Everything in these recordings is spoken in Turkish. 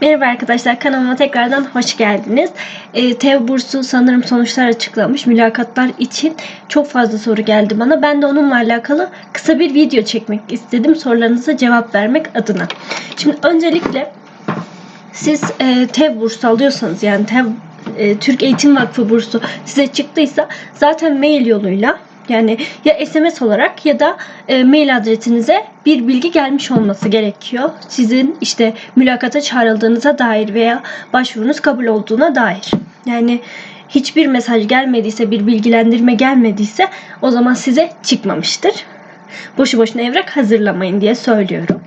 Merhaba arkadaşlar kanalıma tekrardan hoş geldiniz. Ee, TEV bursu sanırım sonuçlar açıklamış mülakatlar için çok fazla soru geldi bana. Ben de onunla alakalı kısa bir video çekmek istedim sorularınıza cevap vermek adına. Şimdi öncelikle siz e, TEV bursu alıyorsanız yani TEV e, Türk Eğitim Vakfı bursu size çıktıysa zaten mail yoluyla yani ya SMS olarak ya da e, mail adresinize bir bilgi gelmiş olması gerekiyor. Sizin işte mülakata çağrıldığınıza dair veya başvurunuz kabul olduğuna dair. Yani hiçbir mesaj gelmediyse, bir bilgilendirme gelmediyse o zaman size çıkmamıştır. Boşu boşuna evrak hazırlamayın diye söylüyorum.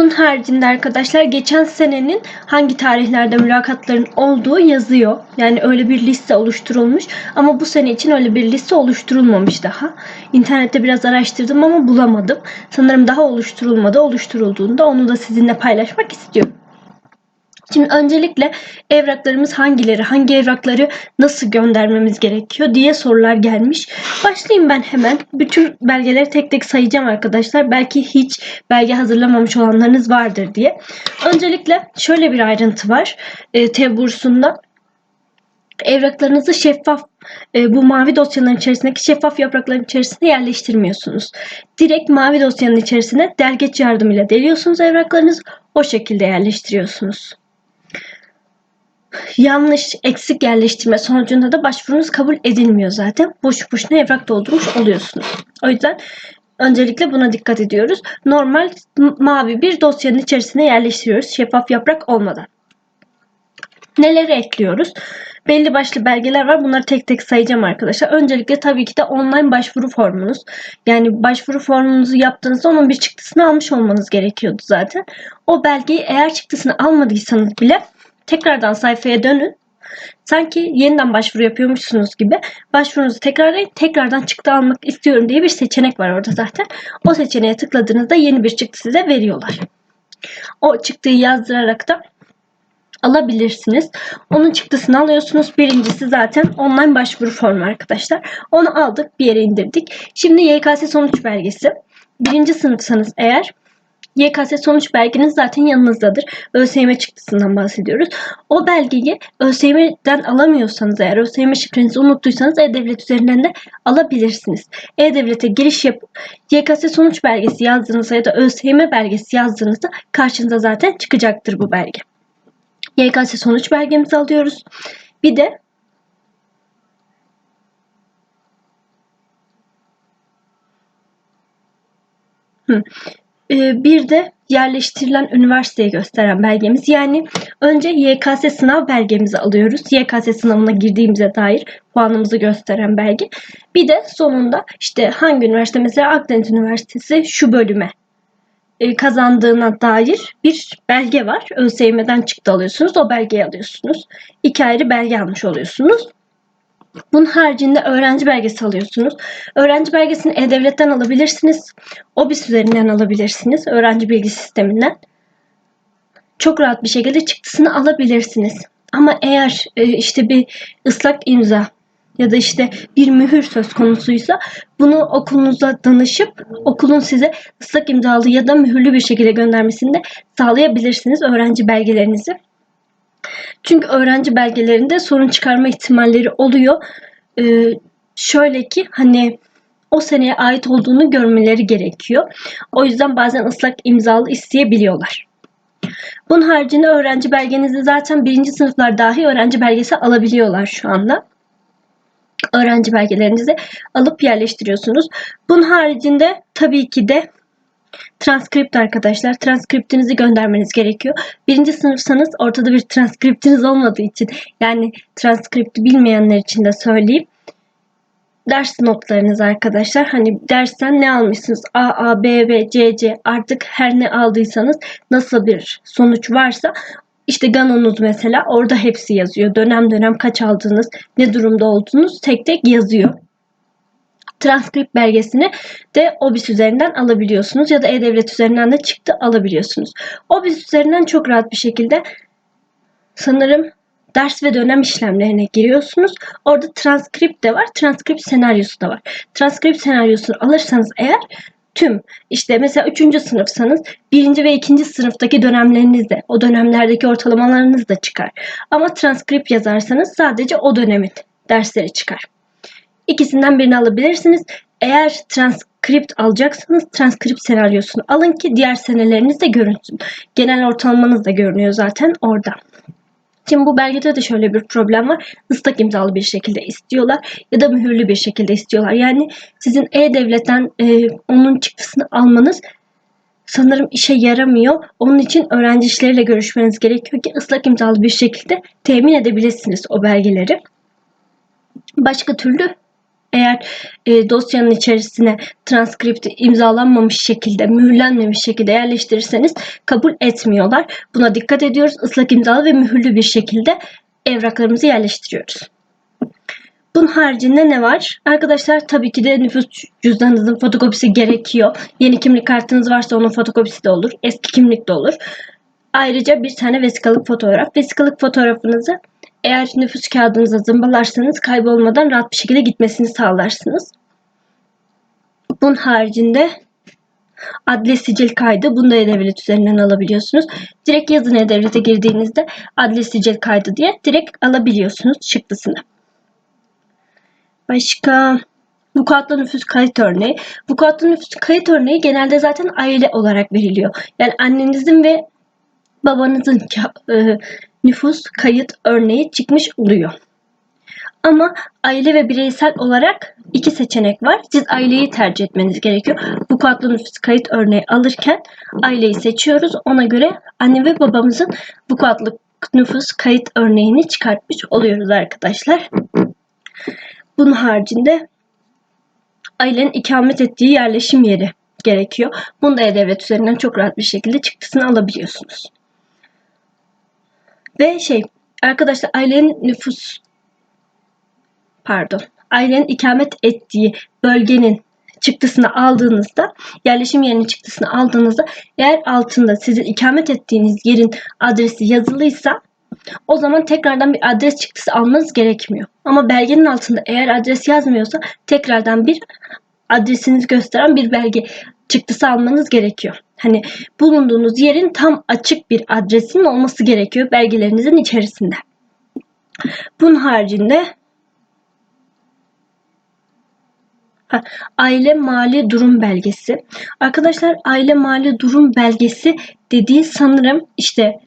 Bunun haricinde arkadaşlar geçen senenin hangi tarihlerde mülakatların olduğu yazıyor. Yani öyle bir liste oluşturulmuş ama bu sene için öyle bir liste oluşturulmamış daha. İnternette biraz araştırdım ama bulamadım. Sanırım daha oluşturulmadı. Oluşturulduğunda onu da sizinle paylaşmak istiyorum. Şimdi öncelikle evraklarımız hangileri, hangi evrakları nasıl göndermemiz gerekiyor diye sorular gelmiş. Başlayayım ben hemen. Bütün belgeleri tek tek sayacağım arkadaşlar. Belki hiç belge hazırlamamış olanlarınız vardır diye. Öncelikle şöyle bir ayrıntı var. E, TEV bursunda evraklarınızı şeffaf e, bu mavi dosyaların içerisindeki şeffaf yaprakların içerisine yerleştirmiyorsunuz. Direkt mavi dosyanın içerisine delgeç yardımıyla deliyorsunuz evraklarınızı o şekilde yerleştiriyorsunuz yanlış eksik yerleştirme sonucunda da başvurunuz kabul edilmiyor zaten. Boş boşuna evrak doldurmuş oluyorsunuz. O yüzden öncelikle buna dikkat ediyoruz. Normal mavi bir dosyanın içerisine yerleştiriyoruz şeffaf yaprak olmadan. Neleri ekliyoruz? Belli başlı belgeler var. Bunları tek tek sayacağım arkadaşlar. Öncelikle tabii ki de online başvuru formunuz. Yani başvuru formunuzu yaptığınızda onun bir çıktısını almış olmanız gerekiyordu zaten. O belgeyi eğer çıktısını almadıysanız bile tekrardan sayfaya dönün. Sanki yeniden başvuru yapıyormuşsunuz gibi başvurunuzu tekrarlayın. Tekrardan çıktı almak istiyorum diye bir seçenek var orada zaten. O seçeneğe tıkladığınızda yeni bir çıktı size veriyorlar. O çıktıyı yazdırarak da alabilirsiniz. Onun çıktısını alıyorsunuz. Birincisi zaten online başvuru formu arkadaşlar. Onu aldık bir yere indirdik. Şimdi YKS sonuç belgesi. Birinci sınıfsanız eğer YKS sonuç belgeniz zaten yanınızdadır. ÖSYM çıktısından bahsediyoruz. O belgeyi ÖSYM'den alamıyorsanız eğer ÖSYM şifrenizi unuttuysanız E-Devlet üzerinden de alabilirsiniz. E-Devlet'e giriş yapıp YKS sonuç belgesi yazdığınızda ya da ÖSYM belgesi yazdığınızda karşınıza zaten çıkacaktır bu belge. YKS sonuç belgemizi alıyoruz. Bir de Hı. Ee, bir de yerleştirilen üniversiteyi gösteren belgemiz. Yani önce YKS sınav belgemizi alıyoruz. YKS sınavına girdiğimize dair puanımızı gösteren belge. Bir de sonunda işte hangi üniversite mesela Akdeniz Üniversitesi şu bölüme e, kazandığına dair bir belge var. ÖSYM'den çıktı alıyorsunuz. O belgeyi alıyorsunuz. İki ayrı belge almış oluyorsunuz. Bunun haricinde öğrenci belgesi alıyorsunuz. Öğrenci belgesini E-Devlet'ten alabilirsiniz. OBİS üzerinden alabilirsiniz. Öğrenci bilgi sisteminden. Çok rahat bir şekilde çıktısını alabilirsiniz. Ama eğer e, işte bir ıslak imza ya da işte bir mühür söz konusuysa bunu okulunuza danışıp okulun size ıslak imzalı ya da mühürlü bir şekilde göndermesini de sağlayabilirsiniz öğrenci belgelerinizi. Çünkü öğrenci belgelerinde sorun çıkarma ihtimalleri oluyor. Ee, şöyle ki hani o seneye ait olduğunu görmeleri gerekiyor. O yüzden bazen ıslak imzalı isteyebiliyorlar. Bunun haricinde öğrenci belgenizi zaten birinci sınıflar dahi öğrenci belgesi alabiliyorlar şu anda. Öğrenci belgelerinizi alıp yerleştiriyorsunuz. Bunun haricinde tabii ki de Transkript arkadaşlar. Transkriptinizi göndermeniz gerekiyor. Birinci sınıfsanız ortada bir transkriptiniz olmadığı için yani transkripti bilmeyenler için de söyleyeyim. Ders notlarınız arkadaşlar. Hani dersten ne almışsınız? A, A, B, B, C, C artık her ne aldıysanız nasıl bir sonuç varsa işte Ganonuz mesela orada hepsi yazıyor. Dönem dönem kaç aldınız, ne durumda olduğunuz tek tek yazıyor transkript belgesini de OBİS üzerinden alabiliyorsunuz ya da E-Devlet üzerinden de çıktı alabiliyorsunuz. OBİS üzerinden çok rahat bir şekilde sanırım ders ve dönem işlemlerine giriyorsunuz. Orada transkript de var, transkript senaryosu da var. Transkript senaryosunu alırsanız eğer tüm işte mesela 3. sınıfsanız 1. ve 2. sınıftaki dönemleriniz de o dönemlerdeki ortalamalarınız da çıkar. Ama transkript yazarsanız sadece o dönemin dersleri çıkar. İkisinden birini alabilirsiniz. Eğer transkript alacaksanız transkript senaryosunu alın ki diğer seneleriniz de görünsün. Genel ortalamanız da görünüyor zaten orada. Şimdi bu belgede de şöyle bir problem var. Islak imzalı bir şekilde istiyorlar ya da mühürlü bir şekilde istiyorlar. Yani sizin E-Devlet'ten e, onun çıktısını almanız sanırım işe yaramıyor. Onun için öğrenci işleriyle görüşmeniz gerekiyor ki ıslak imzalı bir şekilde temin edebilirsiniz o belgeleri. Başka türlü eğer e, dosyanın içerisine transkripti imzalanmamış şekilde, mühürlenmemiş şekilde yerleştirirseniz kabul etmiyorlar. Buna dikkat ediyoruz. Islak imzalı ve mühürlü bir şekilde evraklarımızı yerleştiriyoruz. Bunun haricinde ne var? Arkadaşlar tabii ki de nüfus cüzdanınızın fotokopisi gerekiyor. Yeni kimlik kartınız varsa onun fotokopisi de olur. Eski kimlik de olur. Ayrıca bir tane vesikalık fotoğraf. Vesikalık fotoğrafınızı eğer nüfus kağıdınıza zımbalarsanız kaybolmadan rahat bir şekilde gitmesini sağlarsınız. Bunun haricinde adli sicil kaydı. Bunu da E-Devlet üzerinden alabiliyorsunuz. Direkt yazın E-Devlet'e girdiğinizde adli sicil kaydı diye direkt alabiliyorsunuz çıktısını. Başka vukuatlı nüfus kayıt örneği. Vukuatlı nüfus kayıt örneği genelde zaten aile olarak veriliyor. Yani annenizin ve babanızın e, nüfus kayıt örneği çıkmış oluyor. Ama aile ve bireysel olarak iki seçenek var. Siz aileyi tercih etmeniz gerekiyor. Bu katlı nüfus kayıt örneği alırken aileyi seçiyoruz. Ona göre anne ve babamızın bu katlı nüfus kayıt örneğini çıkartmış oluyoruz arkadaşlar. Bunun haricinde ailenin ikamet ettiği yerleşim yeri gerekiyor. Bunu da E-Devlet üzerinden çok rahat bir şekilde çıktısını alabiliyorsunuz. Ve şey arkadaşlar ailenin nüfus pardon ailenin ikamet ettiği bölgenin çıktısını aldığınızda yerleşim yerinin çıktısını aldığınızda eğer altında sizin ikamet ettiğiniz yerin adresi yazılıysa o zaman tekrardan bir adres çıktısı almanız gerekmiyor. Ama belgenin altında eğer adres yazmıyorsa tekrardan bir adresinizi gösteren bir belge çıktısı almanız gerekiyor. Hani bulunduğunuz yerin tam açık bir adresinin olması gerekiyor belgelerinizin içerisinde. Bunun haricinde aile mali durum belgesi. Arkadaşlar aile mali durum belgesi dediği sanırım işte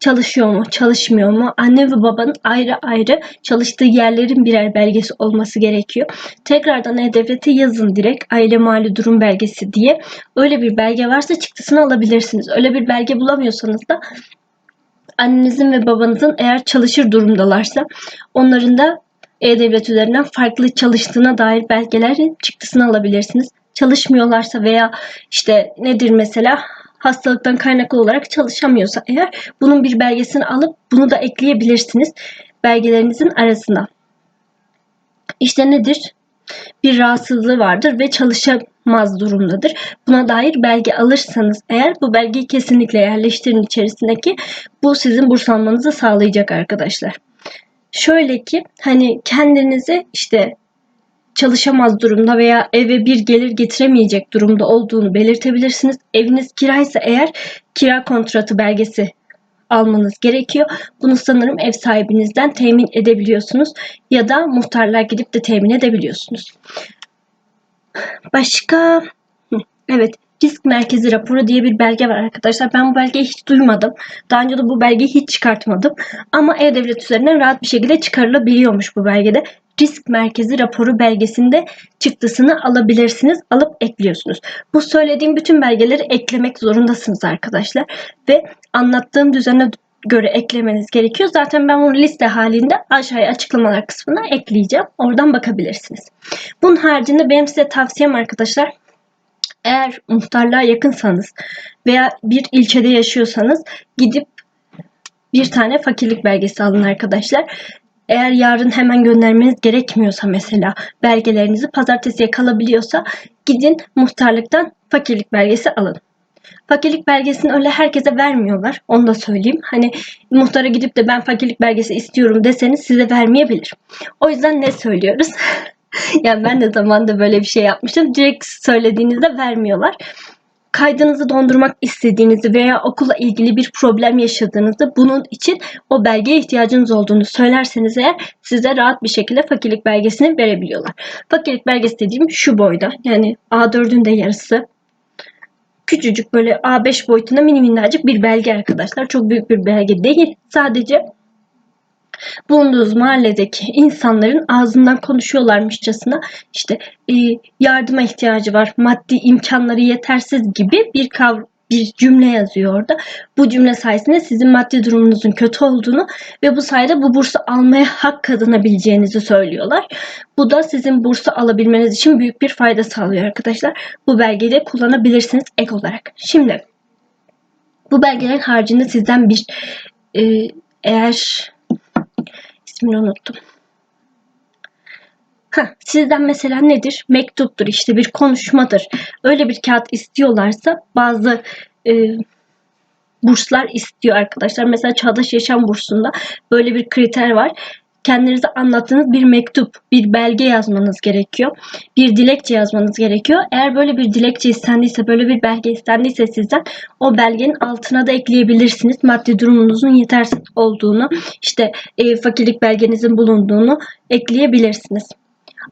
çalışıyor mu, çalışmıyor mu? Anne ve babanın ayrı ayrı çalıştığı yerlerin birer belgesi olması gerekiyor. Tekrardan E-Devlet'e yazın direkt aile mali durum belgesi diye. Öyle bir belge varsa çıktısını alabilirsiniz. Öyle bir belge bulamıyorsanız da annenizin ve babanızın eğer çalışır durumdalarsa onların da e-Devlet üzerinden farklı çalıştığına dair belgelerin çıktısını alabilirsiniz. Çalışmıyorlarsa veya işte nedir mesela hastalıktan kaynaklı olarak çalışamıyorsa eğer bunun bir belgesini alıp bunu da ekleyebilirsiniz belgelerinizin arasına. İşte nedir? Bir rahatsızlığı vardır ve çalışamaz durumdadır. Buna dair belge alırsanız eğer bu belgeyi kesinlikle yerleştirin içerisindeki bu sizin burs almanızı sağlayacak arkadaşlar. Şöyle ki hani kendinizi işte çalışamaz durumda veya eve bir gelir getiremeyecek durumda olduğunu belirtebilirsiniz. Eviniz kiraysa eğer kira kontratı belgesi almanız gerekiyor. Bunu sanırım ev sahibinizden temin edebiliyorsunuz ya da muhtarlığa gidip de temin edebiliyorsunuz. Başka evet risk merkezi raporu diye bir belge var arkadaşlar. Ben bu belgeyi hiç duymadım. Daha önce de bu belgeyi hiç çıkartmadım. Ama E-Devlet üzerinden rahat bir şekilde çıkarılabiliyormuş bu belgede risk merkezi raporu belgesinde çıktısını alabilirsiniz. Alıp ekliyorsunuz. Bu söylediğim bütün belgeleri eklemek zorundasınız arkadaşlar. Ve anlattığım düzene göre eklemeniz gerekiyor. Zaten ben bunu liste halinde aşağıya açıklamalar kısmına ekleyeceğim. Oradan bakabilirsiniz. Bunun haricinde benim size tavsiyem arkadaşlar eğer muhtarlığa yakınsanız veya bir ilçede yaşıyorsanız gidip bir tane fakirlik belgesi alın arkadaşlar. Eğer yarın hemen göndermeniz gerekmiyorsa mesela belgelerinizi pazartesiye kalabiliyorsa gidin muhtarlıktan fakirlik belgesi alın. Fakirlik belgesini öyle herkese vermiyorlar. Onu da söyleyeyim. Hani muhtara gidip de ben fakirlik belgesi istiyorum deseniz size vermeyebilir. O yüzden ne söylüyoruz? yani ben de zamanında böyle bir şey yapmıştım. Direkt söylediğinizde vermiyorlar. Kaydınızı dondurmak istediğinizi veya okulla ilgili bir problem yaşadığınızda bunun için o belgeye ihtiyacınız olduğunu söylerseniz eğer size rahat bir şekilde fakirlik belgesini verebiliyorlar. Fakirlik belgesi dediğim şu boyda. Yani A4'ün de yarısı. Küçücük böyle A5 boyutunda mini minnacık bir belge arkadaşlar. Çok büyük bir belge değil. Sadece bulunduğunuz mahalledeki insanların ağzından konuşuyorlarmışçasına işte e, yardıma ihtiyacı var, maddi imkanları yetersiz gibi bir kav bir cümle yazıyor orada. Bu cümle sayesinde sizin maddi durumunuzun kötü olduğunu ve bu sayede bu bursu almaya hak kazanabileceğinizi söylüyorlar. Bu da sizin bursu alabilmeniz için büyük bir fayda sağlıyor arkadaşlar. Bu belgeyi de kullanabilirsiniz ek olarak. Şimdi bu belgelerin haricinde sizden bir e, eğer ismini unuttum. Heh, sizden mesela nedir? Mektuptur işte bir konuşmadır. Öyle bir kağıt istiyorlarsa bazı e, burslar istiyor arkadaşlar. Mesela Çağdaş Yaşam bursunda böyle bir kriter var. Kendinize anlattığınız bir mektup, bir belge yazmanız gerekiyor. Bir dilekçe yazmanız gerekiyor. Eğer böyle bir dilekçe istendiyse, böyle bir belge istendiyse sizden o belgenin altına da ekleyebilirsiniz. Maddi durumunuzun yetersiz olduğunu, işte e, fakirlik belgenizin bulunduğunu ekleyebilirsiniz.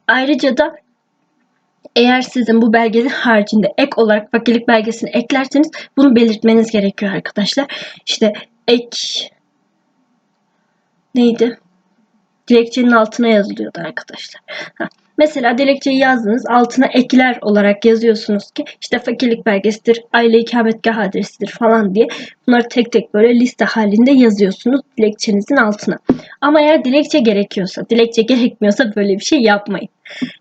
Ayrıca da eğer sizin bu belgenin haricinde ek olarak fakirlik belgesini eklerseniz bunu belirtmeniz gerekiyor arkadaşlar. İşte ek neydi? Dilekçenin altına yazılıyordu arkadaşlar. Mesela dilekçeyi yazdınız altına ekler olarak yazıyorsunuz ki işte fakirlik belgesidir, aile ikametgah adresidir falan diye bunları tek tek böyle liste halinde yazıyorsunuz dilekçenizin altına. Ama eğer dilekçe gerekiyorsa, dilekçe gerekmiyorsa böyle bir şey yapmayın.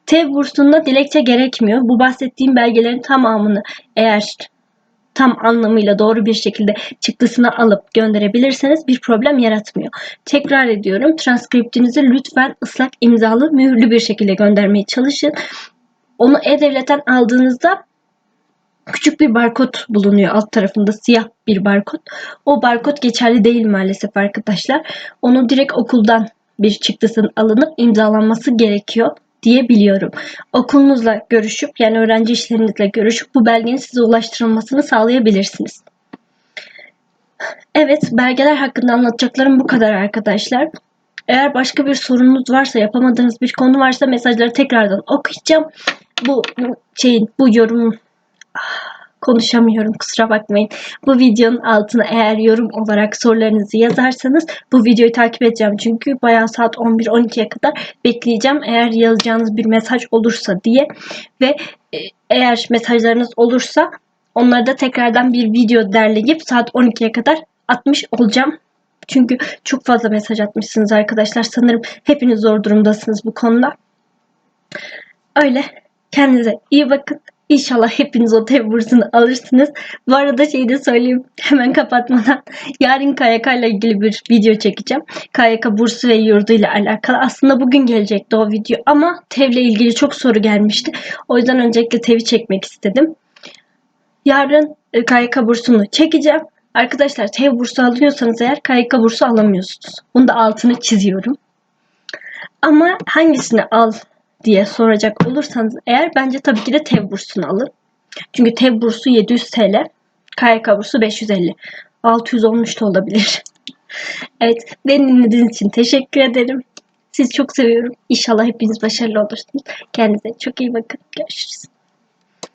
TEV bursunda dilekçe gerekmiyor. Bu bahsettiğim belgelerin tamamını eğer tam anlamıyla doğru bir şekilde çıktısını alıp gönderebilirseniz bir problem yaratmıyor. Tekrar ediyorum transkriptinizi lütfen ıslak imzalı mühürlü bir şekilde göndermeye çalışın. Onu e-devletten aldığınızda küçük bir barkod bulunuyor alt tarafında siyah bir barkod. O barkod geçerli değil maalesef arkadaşlar. Onu direkt okuldan bir çıktısının alınıp imzalanması gerekiyor diye biliyorum. Okulunuzla görüşüp yani öğrenci işlerinizle görüşüp bu belgenin size ulaştırılmasını sağlayabilirsiniz. Evet belgeler hakkında anlatacaklarım bu kadar arkadaşlar. Eğer başka bir sorununuz varsa yapamadığınız bir konu varsa mesajları tekrardan okuyacağım. Bu şeyin bu yorum konuşamıyorum kusura bakmayın. Bu videonun altına eğer yorum olarak sorularınızı yazarsanız bu videoyu takip edeceğim. Çünkü bayağı saat 11-12'ye kadar bekleyeceğim. Eğer yazacağınız bir mesaj olursa diye ve e, eğer mesajlarınız olursa onları da tekrardan bir video derleyip saat 12'ye kadar atmış olacağım. Çünkü çok fazla mesaj atmışsınız arkadaşlar. Sanırım hepiniz zor durumdasınız bu konuda. Öyle. Kendinize iyi bakın. İnşallah hepiniz o TEV bursunu alırsınız. Bu arada şey de söyleyeyim hemen kapatmadan. Yarın KYK ile ilgili bir video çekeceğim. KYK bursu ve yurdu ile alakalı. Aslında bugün gelecekti o video ama TEV ile ilgili çok soru gelmişti. O yüzden öncelikle TEV'i çekmek istedim. Yarın e, KYK bursunu çekeceğim. Arkadaşlar TEV bursu alıyorsanız eğer KYK bursu alamıyorsunuz. Bunu da altını çiziyorum. Ama hangisini al diye soracak olursanız eğer bence tabii ki de TEV bursunu alın. Çünkü TEV bursu 700 TL, KYK bursu 550. 600 olmuş da olabilir. evet, beni dinlediğiniz için teşekkür ederim. Sizi çok seviyorum. İnşallah hepiniz başarılı olursunuz. Kendinize çok iyi bakın. Görüşürüz.